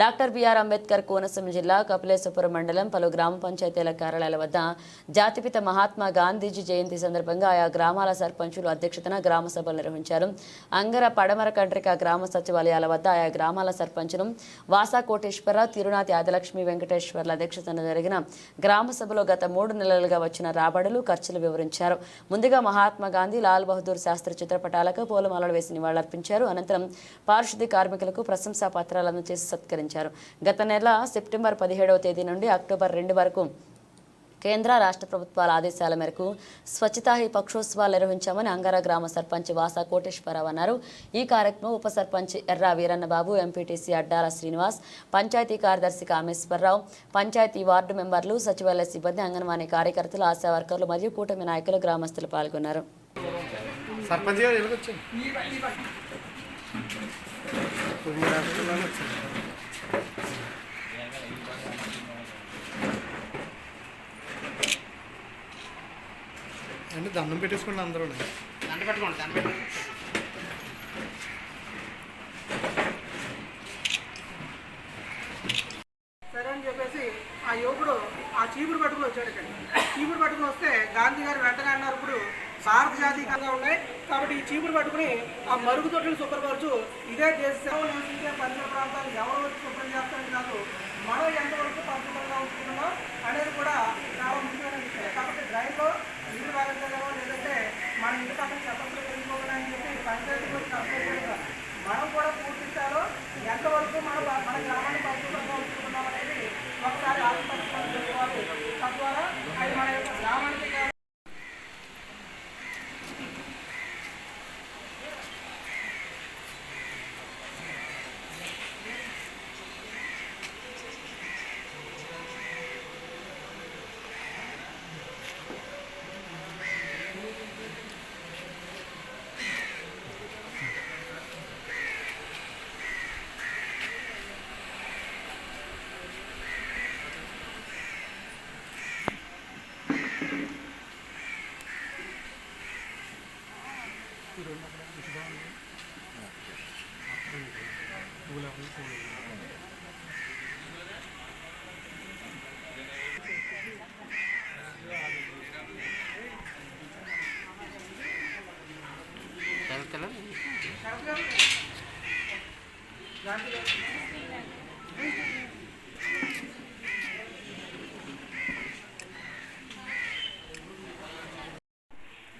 Doctor BR Ambedkar Konaseema జిల్లా కపిలేశ్వరం మండలం పలు గ్రామ పంచాయతీల కార్యాలయాల వద్ద జాతిపిత మహాత్మా గాంధీజీ జయంతి సందర్భంగా ఆయా గ్రామాల సర్పంచులు అధ్యక్షతన గ్రామ సభలు నిర్వహించారు. అంగర పడమర కండ్రిక గ్రామ సచివాలయాల వద్ద ఆయా గ్రామాల సర్పంచులు వాసా కోటేశ్వరరావు తిరునాతి ఆదిలక్ష్మి వెంకటేశ్వర్ల అధ్యక్షతన జరిగిన గ్రామ సభలో గత మూడు నెలలుగా వచ్చిన రాబడులు ఖర్చులు వివరించారు. ముందుగా మహాత్మా గాంధీ లాల్ బహదూర్ శాస్త్రి చిత్రపటాలకు పూలమాలలు వేసి నివాళులర్పించారు. అనంతరం పారిశుద్ధ్య కార్మికులకు ప్రశంసా పత్రాలను చేసి సత్కరించారు. గత నెల సెప్టెంబర్ పదిహేడవ తేదీ నుండి అక్టోబర్ రెండు వరకు కేంద్ర రాష్ట్ర ప్రభుత్వాల ఆదేశాల మేరకు స్వచ్ఛతా హీ పక్షోత్సవాలు నిర్వహించామని అంగార గ్రామ సర్పంచ్ వాసా కోటేశ్వరరావు అన్నారు. ఈ కార్యక్రమం ఉప సర్పంచ్ ఎర్రా వీరన్నబాబు ఎంపీటీసీ అడ్డాల శ్రీనివాస్ పంచాయతీ కార్యదర్శి కామేశ్వరరావు పంచాయతీ వార్డు మెంబర్లు సచివాలయ సిబ్బంది అంగన్వాడీ కార్యకర్తలు ఆశా వర్కర్లు మరియు కూటమి నాయకులు గ్రామస్తులు పాల్గొన్నారు. సర్పంచ్ గారు ఎలాగ వచ్చాను తొమ్మిది రాష్ట్రాలు వచ్చాను అంటే దండం పెట్టేసుకోండి అందరూ దండ పెట్టుకోండి దండ పెట్టుకోండి. సరే అని చెప్పేసి ఆ యువకుడు ఆ చీపురు పట్టుకుని వచ్చాడు ఇక్కడ. చీపురు పట్టుకుని వస్తే గాంధీ గారు వెంటనే అన్నారు ఇప్పుడు భారత జాతీయంగా ఉన్నాయి కాబట్టి ఈ చీపురు పట్టుకుని ఆ మరుగుదొడ్లను శుభ్రపరచు. ఇదే దేశ సేవ నివసించే పరిసర ప్రాంతాలు ఎవరు వచ్చి శుభ్రం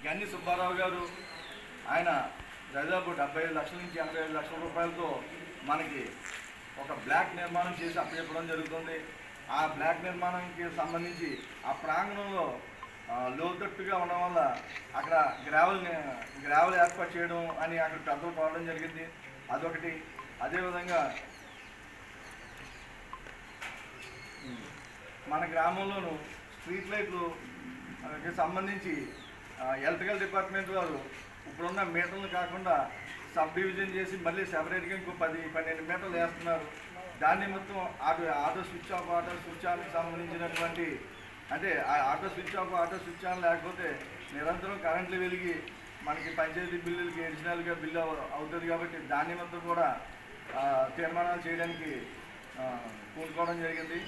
గన్ని సుబ్బారావు గారు ఆయన దాదాపు డెబ్బై ఐదు లక్షల నుంచి ఎనభై ఐదు లక్షల రూపాయలతో మనకి ఒక బ్లాక్ నిర్మాణం చేసి అప్పచెప్పడం జరుగుతుంది. ఆ బ్లాక్ నిర్మాణంకి సంబంధించి ఆ ప్రాంగణంలో లోతట్టుగా ఉండడం వల్ల అక్కడ గ్రావెల్ గ్రావెల్ ఏర్పాటు చేయడం అని అక్కడ పెద్దలు పోవడం జరిగింది. అదొకటి. అదేవిధంగా మన గ్రామంలోను స్ట్రీట్ లైట్లుకి సంబంధించి ఎలక్ట్రికల్ డిపార్ట్మెంట్ వారు ఇప్పుడున్న మీటర్లు కాకుండా సబ్ డివిజన్ చేసి మళ్ళీ సెపరేట్గా ఇంకో పది పన్నెండు మీటర్లు వేస్తున్నారు. దాన్ని మొత్తం auto auto switch off auto switch ఆన్కి సంబంధించినటువంటి అంటే ఆ auto switch off auto switch on లేకపోతే నిరంతరం కరెంట్లు వెలిగి మనకి పంచాయతీ బిల్లులకి ఎడిషనల్గా బిల్లు అవుతుంది కాబట్టి దాన్ని మొత్తం కూడా తీర్మానాలు చేయడానికి కూనుకోవడం జరిగింది.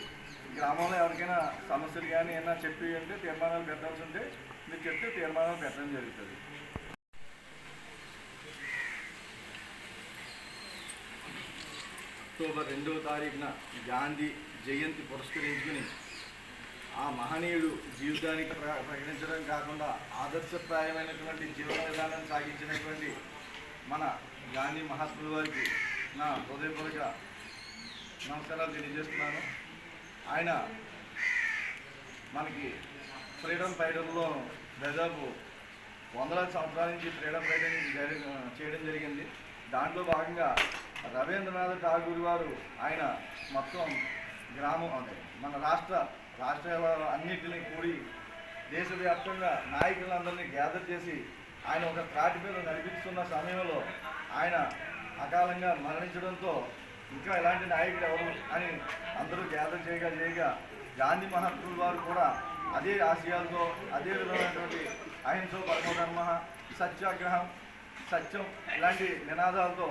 గ్రామంలో ఎవరికైనా సమస్యలు కానీ ఏమైనా చెప్పి అంటే తీర్మానాలు పెట్టాల్సి ఉంటే మీరు చెప్తే తీర్మానాలు పెట్టడం జరుగుతుంది. అక్టోబర్ రెండవ తారీఖున గాంధీ జయంతి పురస్కరించుకుని ఆ మహనీయుడు జీవితానికి ప్ర- ప్రకటించడం కాకుండా ఆదర్శప్రాయమైనటువంటి జీవన విధానం సాగించినటువంటి మన గాంధీ మహాత్ముల వారికి నా హృదయపూర్వక నమస్కారాలు తెలియజేస్తున్నాను. ఆయన మనకి ఫ్రీడమ్ ఫైటర్లో దాదాపు వందల సంవత్సరాల నుంచి ఫ్రీడమ్ ఫైటింగ్ చేయడం జరిగింది. దాంట్లో భాగంగా రవీంద్రనాథ్ ఠాగూర్ గారు ఆయన మొత్తం గ్రామం అదే. మన రాష్ట్ర రాష్ట్రాల అన్నింటినీ కూడి దేశవ్యాప్తంగా నాయకులందరినీ గ్యాదర్ చేసి ఆయన ఒక త్రాటి మీద నడిపిస్తున్న సమయంలో ఆయన అకాలంగా మరణించడంతో ఇంకా ఇలాంటి నాయకుడు ఎవరు అని అందరూ గ్యాదర్ చేయగా చేయగా గాంధీ మహాత్ములు వారు కూడా అదే ఆశయాలతో అదే విధమైనటువంటి అహింసో పరమధర్మ సత్యాగ్రహం సత్యం ఇలాంటి నినాదాలతో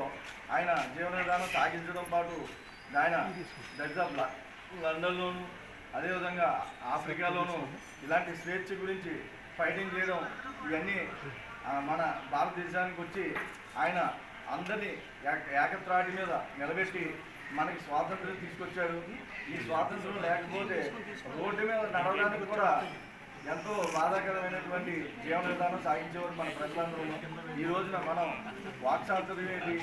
ఆయన జీవన విధానం సాగించడం పాటు ఆయన ఆఫ్ లండన్లోను అదేవిధంగా ఆఫ్రికాలోను ఇలాంటి స్వేచ్ఛ గురించి ఫైటింగ్ చేయడం ఇవన్నీ మన భారతదేశానికి వచ్చి ఆయన అందరినీ ఏక ఏకత్రాటి మీద నిలబెట్టి మనకి స్వాతంత్రం తీసుకొచ్చాడు. ఈ స్వాతంత్రం లేకపోతే రోడ్డు మీద నడవడానికి కూడా ఎంతో బాధాకరమైనటువంటి జీవన విధానం సాగించేవారు మన ప్రజలందరూ. ఈ రోజున మనం వాక్చాతుర్యం ఏంటి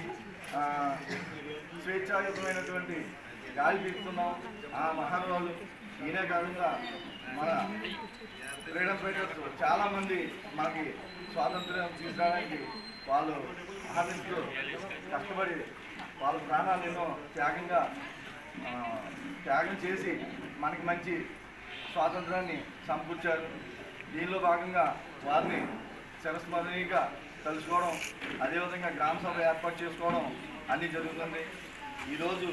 స్వేచ్ఛాయుతమైనటువంటి గాలి పీలుతున్నాం ఆ మహానుభావులు ఈయనే కాకుండా మన ఫ్రీడమ్ ఫైటర్స్ చాలామంది మనకి స్వాతంత్ర్యం తీసుకురావడానికి వాళ్ళు ఆహ్వానిస్తూ కష్టపడి వాళ్ళ ప్రాణాలు ఎన్నో త్యాగంగా త్యాగం చేసి మనకి మంచి స్వాతంత్రాన్ని సమకూర్చారు. దీనిలో భాగంగా వారిని చిరస్మరణీయంగా తలుచుకోవడం అదేవిధంగా గ్రామ సభ ఏర్పాటు చేసుకోవడం అన్నీ జరుగుతుంది. ఈరోజు